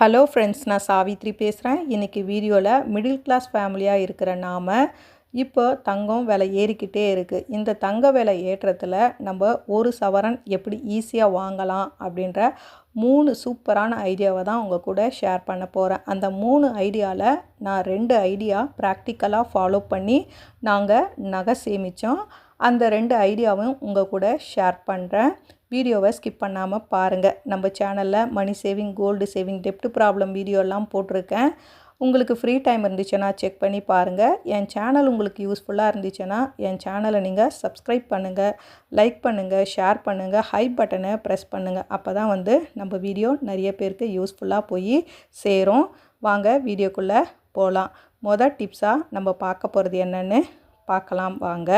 Hello friends நான் சாவித்ரி பேசுகிறேன் இன்றைக்கி வீடியோவில் மிடில் கிளாஸ் ஃபேமிலியாக இருக்கிற நாம் இப்போ தங்கம் விலை ஏறிக்கிட்டே இருக்குது இந்த தங்க விலை ஏற்றத்தில் நம்ம ஒரு சவரன் எப்படி ஈஸியாக வாங்கலாம் அப்படின்ற மூணு சூப்பரான ஐடியாவை தான் உங்கள் கூட ஷேர் பண்ண போகிறேன் அந்த மூணு ஐடியாவில் நான் ரெண்டு ஐடியா ப்ராக்டிக்கலாக ஃபாலோ பண்ணி நாங்கள் நகை சேமித்தோம் அந்த ரெண்டு ஐடியாவும் உங்கள் கூட ஷேர் பண்ணுறேன் வீடியோவை ஸ்கிப் பண்ணாமல் பாருங்கள் நம்ம சேனலில் மணி சேவிங் கோல்டு சேவிங் டெப்ட் ப்ராப்ளம் வீடியோலாம் போட்டிருக்கேன். உங்களுக்கு ஃப்ரீ டைம் இருந்துச்சுன்னா செக் பண்ணி பாருங்கள் என் சேனல் உங்களுக்கு யூஸ்ஃபுல்லாக இருந்துச்சுன்னா என் சேனலை நீங்கள் சப்ஸ்கிரைப் பண்ணுங்கள் லைக் பண்ணுங்கள் ஷேர் பண்ணுங்கள் ஹை பட்டனை ப்ரெஸ் பண்ணுங்கள் அப்போ தான் வந்து நம்ம வீடியோ நிறைய பேருக்கு யூஸ்ஃபுல்லாக போய் சேரும். வாங்க வீடியோக்குள்ளே போகலாம் மொதல் டிப்ஸாக நம்ம பார்க்க போகிறது என்னென்னு பார்க்கலாம். வாங்க.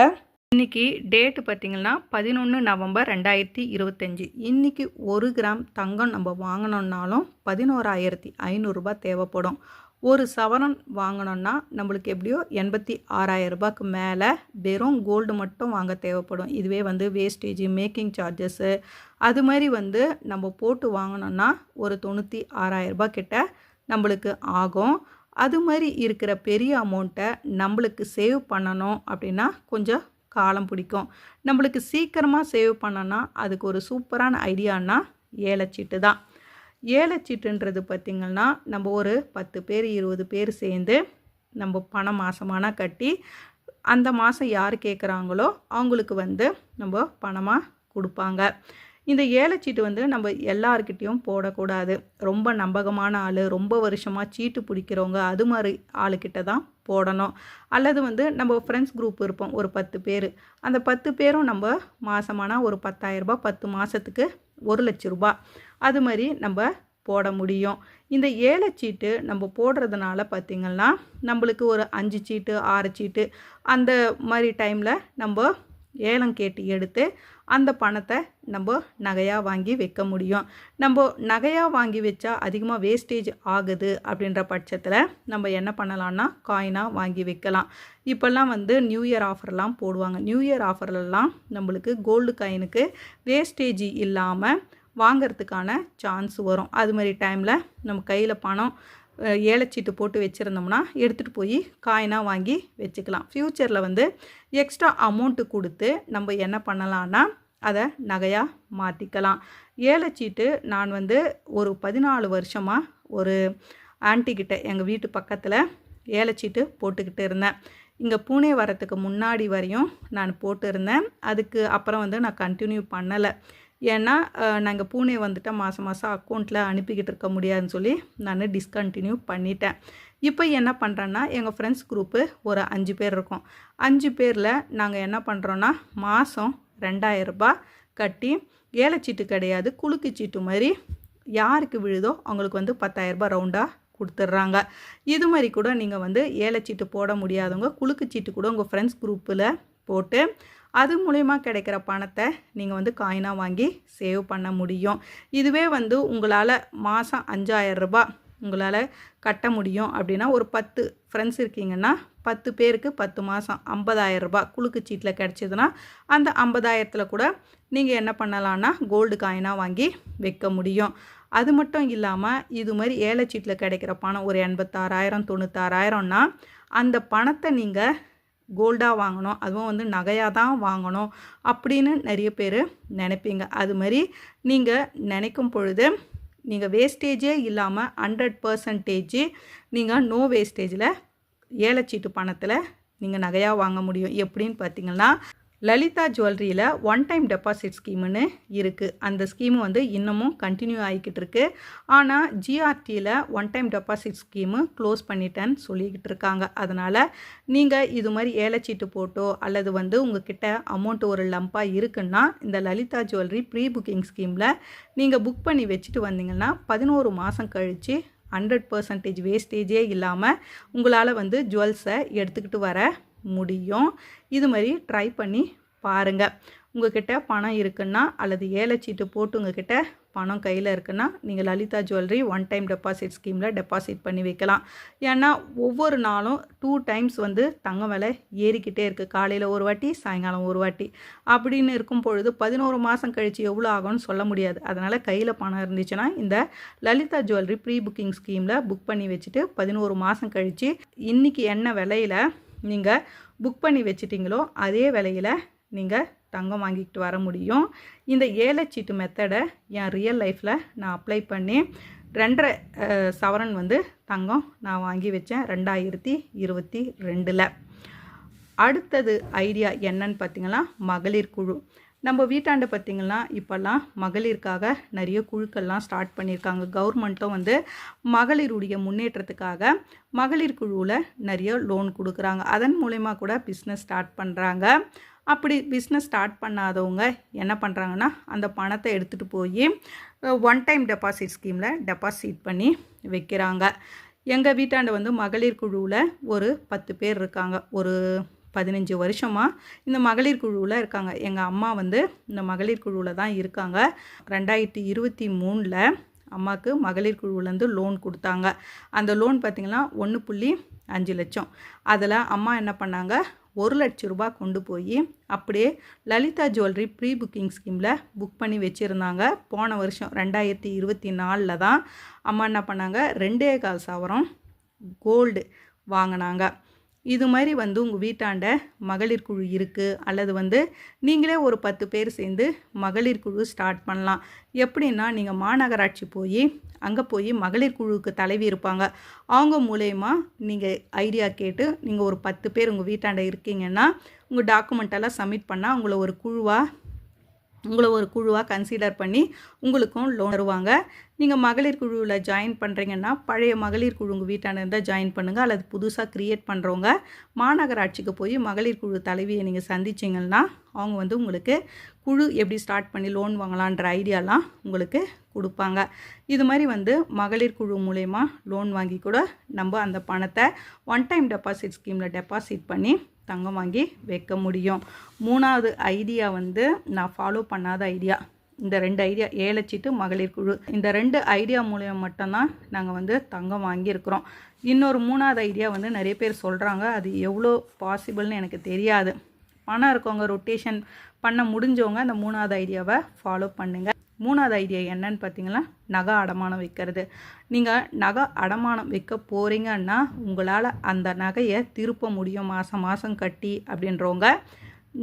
இன்றைக்கி டேட்டு பார்த்திங்கன்னா பதினொன்று நவம்பர் ரெண்டாயிரத்தி இருபத்தஞ்சி. இன்றைக்கி ஒரு கிராம் தங்கம் நம்ம வாங்கினோன்னாலும் பதினோராயிரத்தி ஐநூறுரூபா தேவைப்படும். ஒரு சவரன் வாங்கினோன்னா நம்மளுக்கு எப்படியோ எண்பத்தி ஆறாயிரம் ரூபாய்க்கு மேலே வெறும் கோல்டு மட்டும் வாங்க தேவைப்படும். இதுவே வந்து வேஸ்டேஜ் மேக்கிங் சார்ஜஸ்ஸு அது மாதிரி வந்து நம்ம போட்டு வாங்கினோன்னா ஒரு தொண்ணூற்றி ஆறாயிரம் கிட்ட நம்மளுக்கு ஆகும். அது மாதிரி இருக்கிற பெரிய அமௌண்ட்டை நம்மளுக்கு சேவ் பண்ணணும் அப்படின்னா கொஞ்சம் காலம் பிடிக்கும். நம்மளுக்கு சீக்கிரமாக சேவ் பண்ணோன்னா அதுக்கு ஒரு சூப்பரான ஐடியானா ஏலச்சீட்டு தான். ஏலச்சீட்டுன்றது பார்த்திங்கன்னா நம்ம ஒரு பத்து பேர் இருபது பேர் சேர்ந்து நம்ம பணம் மாதமானா கட்டி அந்த மாதம் யார் கேட்குறாங்களோ அவங்களுக்கு வந்து நம்ம பணமாக கொடுப்பாங்க. இந்த ஏலச்சீட்டு வந்து நம்ம எல்லாருக்கிட்டேயும் போடக்கூடாது. ரொம்ப நம்பகமான ஆள் ரொம்ப வருஷமாக சீட்டு பிடிக்கிறவங்க அது மாதிரி ஆளுக்கிட்ட தான் போடணும். அல்லது வந்து நம்ம ஃப்ரெண்ட்ஸ் குரூப் இருப்போம் ஒரு பத்து பேர். அந்த பத்து பேரும் நம்ம மாதமானால் ஒரு பத்தாயிரரூபா பத்து மாதத்துக்கு ஒரு லட்ச ரூபா அது மாதிரி நம்ம போட முடியும். இந்த ஏலச்சீட்டு நம்ம போடுறதுனால பார்த்திங்கன்னா நம்மளுக்கு ஒரு அஞ்சு சீட்டு ஆறு சீட்டு அந்த மாதிரி டைமில் நம்ம ஏலம் கேட்டு எடுத்து அந்த பணத்தை நம்ம நகையாக வாங்கி வைக்க முடியும். நம்ம நகையாக வாங்கி வச்சா அதிகமாக வேஸ்டேஜ் ஆகுது அப்படின்ற பட்சத்தில் நம்ம என்ன பண்ணலான்னா காயினாக வாங்கி வைக்கலாம். இப்போல்லாம் வந்து நியூ இயர் ஆஃபர்லாம் போடுவாங்க. நியூ இயர் ஆஃபர்லலாம் நம்மளுக்கு கோல்டு காயினுக்கு வேஸ்டேஜ் இல்லாமல் வாங்கிறதுக்கான சான்ஸ் வரும். அது மாதிரி டைமில் நம்ம கையில் பணம் ஏலச்சீட்டு போட்டு வச்சுருந்தோம்னா எடுத்துகிட்டு போய் காயினாக வாங்கி வச்சுக்கலாம். ஃப்யூச்சரில் வந்து எக்ஸ்ட்ரா அமௌண்ட்டு கொடுத்து நம்ம என்ன பண்ணலான்னா அதை நகையாக மாற்றிக்கலாம் ஏலச்சீட்டு நான் வந்து ஒரு பதினாலு வருஷமாக ஒரு ஆன்டிக்கிட்ட எங்கள் வீட்டு பக்கத்தில் ஏலச்சீட்டு போட்டுக்கிட்டு இருந்தேன். இங்கே பூனே வரத்துக்கு முன்னாடி வரையும் நான் போட்டுருந்தேன். அதுக்கு அப்புறம் வந்து நான் கண்டினியூ பண்ணலை. ஏன்னா நாங்கள் பூனே வந்துட்டு மாதம் மாதம் அக்கௌண்ட்டில் அனுப்பிக்கிட்டு இருக்க முடியாதுன்னு சொல்லி நான் டிஸ்கண்டினியூ பண்ணிட்டேன். இப்போ என்ன பண்ணுறேன்னா எங்கள் ஃப்ரெண்ட்ஸ் குரூப்பு ஒரு அஞ்சு பேர் இருக்கோம். அஞ்சு பேரில் நாங்கள் என்ன பண்ணுறோன்னா மாதம் ரெண்டாயிரரூபா கட்டி ஏலச்சீட்டு கிடையாது குலுக்கு சீட்டு மாதிரி யாருக்கு விழுதோ அவங்களுக்கு வந்து பத்தாயிரரூபா ரவுண்டாக கொடுத்துட்றாங்க. இது மாதிரி கூட நீங்கள் வந்து ஏலச்சீட்டு போட முடியாதவங்க குலுக்கு சீட்டு கூட உங்கள் ஃப்ரெண்ட்ஸ் குரூப்பில் போட்டு அது மூலயமா கிடைக்கிற பணத்தை நீங்கள் வந்து காயினாக வாங்கி சேவ் பண்ண முடியும். இதுவே வந்து உங்களால் மாதம் அஞ்சாயிரம் ரூபாய் உங்களால் கட்ட முடியும். அப்படின்னா ஒரு பத்து ஃப்ரெண்ட்ஸ் இருக்கீங்கன்னா பத்து பேருக்கு பத்து மாதம் ஐம்பதாயிரம் ரூபாய் குலுக்கு சீட்டில் கிடச்சிதுன்னா அந்த ஐம்பதாயிரத்தில் கூட நீங்கள் என்ன பண்ணலான்னா கோல்டு காயினாக வாங்கி வைக்க முடியும். அது மட்டும் இல்லாமல் இது மாதிரி ஏழை சீட்டில் கிடைக்கிற பணம் ஒரு எண்பத்தாறாயிரம் தொண்ணூத்தாறாயிரம்னா அந்த பணத்தை நீங்கள் கோல்டாக வாங்கணும். அதுவும் வந்து நகையாக தான் வாங்கணும் அப்படின்னு நிறைய பேர் நினைப்பீங்க. அது மாதிரி நீங்கள் நினைக்கும் பொழுது நீங்கள் வேஸ்டேஜே இல்லாமல் ஹண்ட்ரட் பர்சன்டேஜ் நீங்கள் நோ வேஸ்டேஜில் ஏலச்சீட்டு பணத்தில் நீங்கள் நகையாக வாங்க முடியும். எப்படின்னு பார்த்தீங்கன்னா லலிதா ஜுவல்லரியில் ஒன் டைம் டெபாசிட் ஸ்கீமுன்னு இருக்குது அந்த ஸ்கீமு வந்து இன்னமும் கண்டினியூ ஆகிக்கிட்டு இருக்கு. ஆனால் ஜிஆர்டியில் one time deposit scheme close பண்ணிட்டேன்னு சொல்லிக்கிட்டு இருக்காங்க. அதனால் நீங்கள் இது மாதிரி ஏலச்சீட்டு போட்டோ அல்லது வந்து உங்ககிட்ட அமௌண்ட் ஒரு லம்பாக இருக்குன்னா இந்த லலிதா ஜுவல்லரி ப்ரீ புக்கிங் ஸ்கீமில் நீங்கள் புக் பண்ணி வச்சுட்டு வந்தீங்கன்னா பதினோரு மாதம் கழித்து ஹண்ட்ரட் பர்சன்டேஜ் வேஸ்டேஜே இல்லாமல் உங்களால் வந்து ஜுவல்ஸை எடுத்துக்கிட்டு வர முடியும். இது மாதிரி ட்ரை பண்ணி பாருங்கள் உங்ககிட்ட பணம் இருக்குன்னா அல்லது ஏலச்சீட்டு போட்டு உங்ககிட்ட பணம் கையில் இருக்குன்னா நீங்கள் Lalitha jewellery one time deposit ஸ்கீமில் டெபாசிட் பண்ணி வைக்கலாம். ஏன்னா ஒவ்வொரு நாளும் டூ டைம்ஸ் வந்து தங்கம் விலை ஏறிக்கிட்டே இருக்குது காலையில் ஒரு வாட்டி சாயங்காலம் ஒரு வாட்டி. அப்படின்னு இருக்கும் பொழுது பதினோரு மாதம் கழித்து எவ்வளோ ஆகும்னு சொல்ல முடியாது. அதனால் கையில் பணம் இருந்துச்சுன்னா இந்த லலிதா ஜுவல்லரி ப்ரீ புக்கிங் ஸ்கீமில் புக் பண்ணி வச்சுட்டு பதினோரு மாதம் கழித்து இன்றைக்கி என்ன விலையில் நீங்கள் புக் பண்ணி வச்சிட்டிங்களோ அதே விலையில் நீங்கள் தங்கம் வாங்கிக்கிட்டு வர முடியும். இந்த ஏலச்சீட்டு மெத்தடை என் ரியல் லைஃப்பில் நான் அப்ளை பண்ணி ரெண்டரை சவரன் வந்து தங்கம் நான் வாங்கி வச்சேன் ரெண்டாயிரத்தி இருபத்தி ரெண்டில். அடுத்தது ஐடியா என்னன்னு பார்த்தீங்கன்னா மகளிர் குழு. நம்ம வீட்டாண்டு பார்த்திங்கன்னா இப்போல்லாம் மகளிருக்காக நிறைய குழுக்கள்லாம் ஸ்டார்ட் பண்ணியிருக்காங்க கவர்மெண்ட்டும் வந்து மகளிருடைய முன்னேற்றத்துக்காக மகளிர் குழுவில் நிறைய லோன் கொடுக்குறாங்க. அதன் மூலயமா கூட பிஸ்னஸ் ஸ்டார்ட் பண்ணுறாங்க அப்படி பிஸ்னஸ் ஸ்டார்ட் பண்ணாதவங்க என்ன பண்ணுறாங்கன்னா அந்த பணத்தை எடுத்துகிட்டு போய் ஒன் டைம் டெபாசிட் ஸ்கீமில் டெபாசிட் பண்ணி வைக்கிறாங்க. எங்கள் வீட்டாண்ட வந்து மகளிர் குழுவில் ஒரு பத்து பேர் இருக்காங்க. ஒரு பதினஞ்சு வருஷமாக இந்த மகளிர் குழுவில் இருக்காங்க. எங்கள் அம்மா வந்து இந்த மகளிர் குழுவில் தான் இருக்காங்க. ரெண்டாயிரத்தி இருபத்தி மூணில் அம்மாவுக்கு மகளிர் குழுவிலேருந்து லோன் கொடுத்தாங்க. அந்த லோன் பார்த்திங்கன்னா ஒன்று புள்ளி அஞ்சு லட்சம். அதில் அம்மா என்ன பண்ணாங்க? ஒரு லட்ச ரூபாய் கொண்டு போய் அப்படியே லலிதா ஜுவல்லரி ப்ரீ புக்கிங் ஸ்கீமில் புக் பண்ணி வச்சுருந்தாங்க. போன வருஷம் ரெண்டாயிரத்தி இருபத்தி நாலில் தான் அம்மா என்ன பண்ணாங்க? ரெண்டே கால் சவரம் கோல்டு வாங்கினாங்க. இது மாதிரி வந்து உங்கள் வீட்டாண்ட மகளிர் குழு இருக்குது அல்லது வந்து நீங்களே ஒரு பத்து பேர் சேர்ந்து மகளிர் குழு ஸ்டார்ட் பண்ணலாம். எப்படின்னா நீங்கள் மாநகராட்சி போய் அங்கே போய் மகளிர் குழுவுக்கு தலைவி இருப்பாங்க. அவங்க மூலயமா நீங்கள் ஐடியா கேட்டு நீங்கள் ஒரு பத்து பேர் உங்கள் வீட்டாண்ட இருக்கீங்கன்னா உங்கள் டாக்குமெண்ட் எல்லாம் சப்மிட் பண்ணால் உங்களை ஒரு குழுவாக உங்களை ஒரு குழுவாக கன்சிடர் பண்ணி உங்களுக்கும் லோன் தருவாங்க. நீங்கள் மகளிர் குழுவில் ஜாயின் பண்ணுறீங்கன்னா பழைய மகளிர் குழு உங்கள் வீட்டாண்ட இருந்தால் ஜாயின் பண்ணுங்கள் அல்லது புதுசாக க்ரியேட் பண்ணுறவங்க மாநகராட்சிக்கு போய் மகளிர் குழு தலைவியை நீங்கள் சந்திச்சிங்கன்னா அவங்க வந்து உங்களுக்கு குழு எப்படி ஸ்டார்ட் பண்ணி லோன் வாங்கலான்ற ஐடியாலாம் உங்களுக்கு கொடுப்பாங்க. இது மாதிரி வந்து மகளிர் குழு மூலயமா லோன் வாங்கி கூட நம்ம அந்த பணத்தை ஒன் டைம் டெபாசிட் ஸ்கீமில் டெபாசிட் பண்ணி தங்கம் வாங்கி வைக்க முடியும். மூணாவது ஐடியா வந்து நான் ஃபாலோ பண்ணாத ஐடியா இந்த ரெண்டு ஐடியா ஏலச்சீட்டு மகளிர் குழு. இந்த ரெண்டு ஐடியா மூலியம் மட்டும்தான் நாங்கள் வந்து தங்கம் வாங்கியிருக்கிறோம். இன்னொரு மூணாவது ஐடியா வந்து நிறைய பேர் சொல்கிறாங்க அது எவ்வளோ பாசிபிள்னு எனக்கு தெரியாது. பணம் இருக்கவங்க ரொட்டேஷன் பண்ண முடிஞ்சவங்க அந்த மூணாவது ஐடியாவை ஃபாலோ பண்ணுங்கள் மூணாவது ஐடியா என்னன்னு பார்த்தீங்கன்னா நகை அடமானம் வைக்கிறது. நீங்கள் நகை அடமானம் வைக்க போகிறீங்கன்னா உங்களால் அந்த நகையை திருப்ப முடியும். மாதம் மாதம் கட்டி அப்படின்றவங்க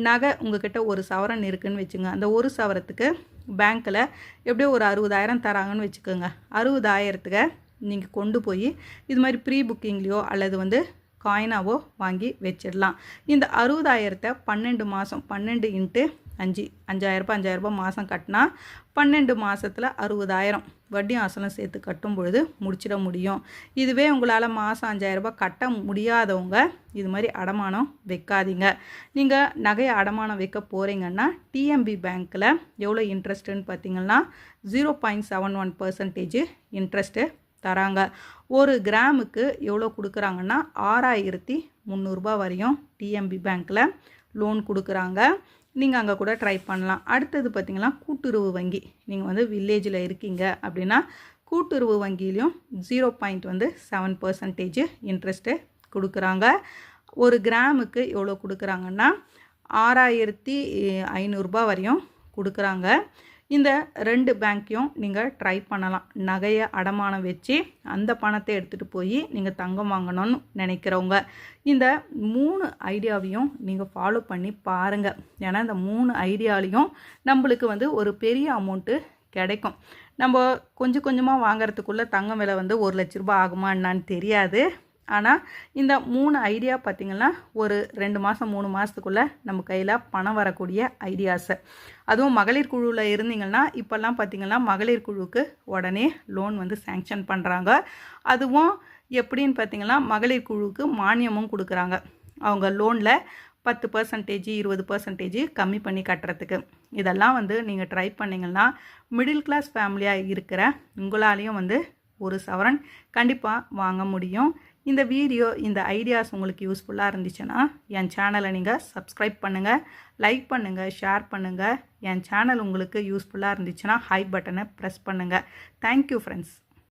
நகை உங்ககிட்ட ஒரு சவரன் இருக்குதுன்னு வச்சுங்க அந்த ஒரு சவரத்துக்கு பேங்க்கில் எப்படியோ ஒரு அறுபதாயிரம் தராங்கன்னு வச்சுக்கோங்க. அறுபதாயிரத்துக்கு நீங்கள் கொண்டு போய் இது மாதிரி ப்ரீ புக்கிங்லேயோ அல்லது வந்து காயினாவோ வாங்கி வச்சிடலாம். இந்த அறுபதாயிரத்தை பன்னெண்டு மாதம் பன்னெண்டு இன்ட்டு அஞ்சு அஞ்சாயிரரூபா அஞ்சாயிரரூபா மாதம் கட்டினா பன்னெண்டு மாதத்தில் அறுபதாயிரம். வட்டி அசலும் சேர்த்து கட்டும் பொழுது முடிச்சிட முடியும். இதுவே உங்களால் மாதம் அஞ்சாயிரரூபா கட்ட முடியாதவங்க இது மாதிரி அடமானம் வைக்காதீங்க. நீங்கள் நகையை அடமானம் வைக்க போகிறீங்கன்னா டிஎம்பி பேங்க்கில் எவ்வளோ இன்ட்ரெஸ்ட்டுன்னு பார்த்தீங்கன்னா zero point seven one percentage interest தராங்க. ஒரு கிராமுக்கு எவ்வளோ கொடுக்குறாங்கன்னா ஆறாயிரத்தி முந்நூறுரூபா வரையும் டிஎம்பி பேங்க்கில் லோன் கொடுக்குறாங்க. நீங்கள் அங்கே கூட ட்ரை பண்ணலாம். அடுத்தது பார்த்திங்கன்னா கூட்டுறவு வங்கி. நீங்கள் வந்து வில்லேஜில் இருக்கீங்க அப்படின்னா கூட்டுறவு வங்கியிலையும் ஜீரோ பாயிண்ட் வந்து செவன் பர்சன்டேஜ் இன்ட்ரெஸ்ட்டு கொடுக்குறாங்க. ஒரு கிராமுக்கு எவ்வளோ கொடுக்குறாங்கன்னா ஆறாயிரத்தி ஐநூறுரூபா வரையும் கொடுக்குறாங்க. இந்த ரெண்டு பேங்க்கையும் நீங்கள் ட்ரை பண்ணலாம். நகையை அடமானம் வச்சு அந்த பணத்தை எடுத்துகிட்டு போய் நீங்கள் தங்கம் வாங்கணும்னு நினைக்கிறவங்க. இந்த மூணு ஐடியாவையும் நீங்கள் ஃபாலோ பண்ணி பாருங்கள் ஏன்னா இந்த மூணு ஐடியாலையும் நம்மளுக்கு வந்து ஒரு பெரிய அமௌண்ட்டு கிடைக்கும். நம்ம கொஞ்சம் கொஞ்சமாக வாங்குறதுக்குள்ளே தங்கம் விலை வந்து ஒரு லட்ச ரூபாய் ஆகுமா என்னான்னு தெரியாது. ஆனால் இந்த மூணு ஐடியா பார்த்திங்கன்னா ஒரு ரெண்டு மாதம் மூணு மாதத்துக்குள்ளே நம்ம கையில் பணம் வரக்கூடிய ஐடியாஸு அதுவும் மகளிர் குழுவில் இருந்தீங்கன்னா இப்போல்லாம் பார்த்திங்கன்னா மகளிர் குழுவுக்கு உடனே லோன் வந்து சேங்ஷன் பண்ணுறாங்க அதுவும் எப்படின்னு பார்த்திங்கன்னா மகளிர் குழுவுக்கு மானியமும் கொடுக்குறாங்க. அவங்க லோனில் பத்து பர்சன்டேஜ் இருபது பர்சன்டேஜ் கம்மி பண்ணி கட்டுறதுக்கு. இதெல்லாம் வந்து நீங்கள் ட்ரை பண்ணிங்கன்னா மிடில் கிளாஸ் ஃபேமிலியாக இருக்கிற உங்களாலேயும் வந்து ஒரு சவரன் கண்டிப்பாக வாங்க முடியும். இந்த வீடியோ இந்த ஐடியாஸ் உங்களுக்கு யூஸ்ஃபுல்லாக இருந்துச்சுன்னா என் சேனலை நீங்கள் சப்ஸ்கிரைப் பண்ணுங்கள் லைக் பண்ணுங்கள் ஷேர் பண்ணுங்கள் என் சேனல் உங்களுக்கு யூஸ்ஃபுல்லாக இருந்துச்சுன்னா ஹை பட்டனை ப்ரெஸ் பண்ணுங்கள் தேங்க்யூ ஃப்ரெண்ட்ஸ்